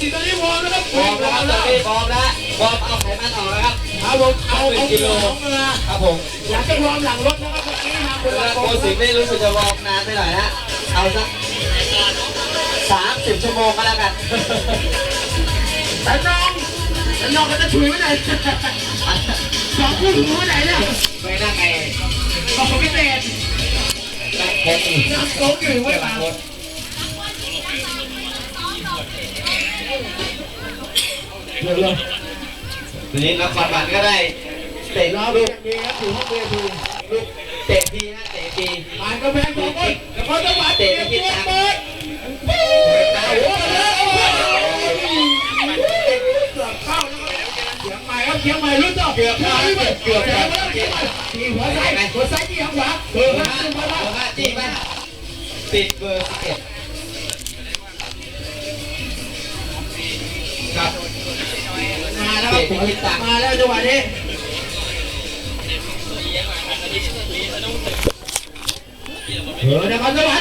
สิตอนนี้วอร์มแล้วครับวอร์มแล้วครับตอนนี้วอร์มแล้ววอร์มเอาไขมันออกแล้วครับครับผมเอาเอากิโลของมาครับผมอยากจะวอร์มหลังรถนะครับเมื่อกี้มาคนละโคสิไม่รู้สึกจะวอร์มนานไปหน่อยฮะเอาสักสามสิบชั่วโมงก็แล้วกันแต่น้องแต่น้องก็จะถุยไปไหนสองคู่หูไปไหนเนี่ยไม่นั่งไงบอกพิเศษนั่งพกอีกน้ำโต๊ะอยู่ไว้บ้าง ทีนี้นักบอลมันก็ได้เตะราลูเป็นกอย่างนี้ครับอยู่ห้องเวทีลูกเตะดีฮะเตะดีผ่านกระแพงสองคนแล้วก็จังหวะเตะเปิดเปิดตาโอ้โหเลยเกือบเข้าแล้วเสียงใหม่ครับเสียงใหม่รู้จักเกือบเข้าเกือบเข้าทีหัวซ้ายหัวซ้ายที่หัวขวาเบอร์ห้าเบอร์ห้าจีบ้าติดเบอร์สิบเอ็ด มาแล้วมาแล้วจังหวะนี้เออนะครับจังหวะ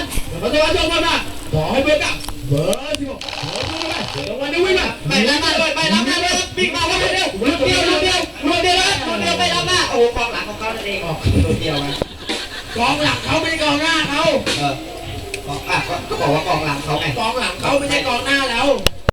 จังหวะจังหวะมาขอให้เบอร์กับเบอร์สิบหกเบอร์สิบหกจังหวะนี้วิ่งมาไปรับหน้าเลยไปรับหน้าเลยบิ๊กมาวันเดียวรถเดียวรถเดียวรถเดียวรถเดียวไปรับหน้าโอ้กองหลังของเขาเองออกรถเดียวนะกองหลังเขาไม่ใช่กองหน้าเขาเอออะก็บอกว่ากองหลัง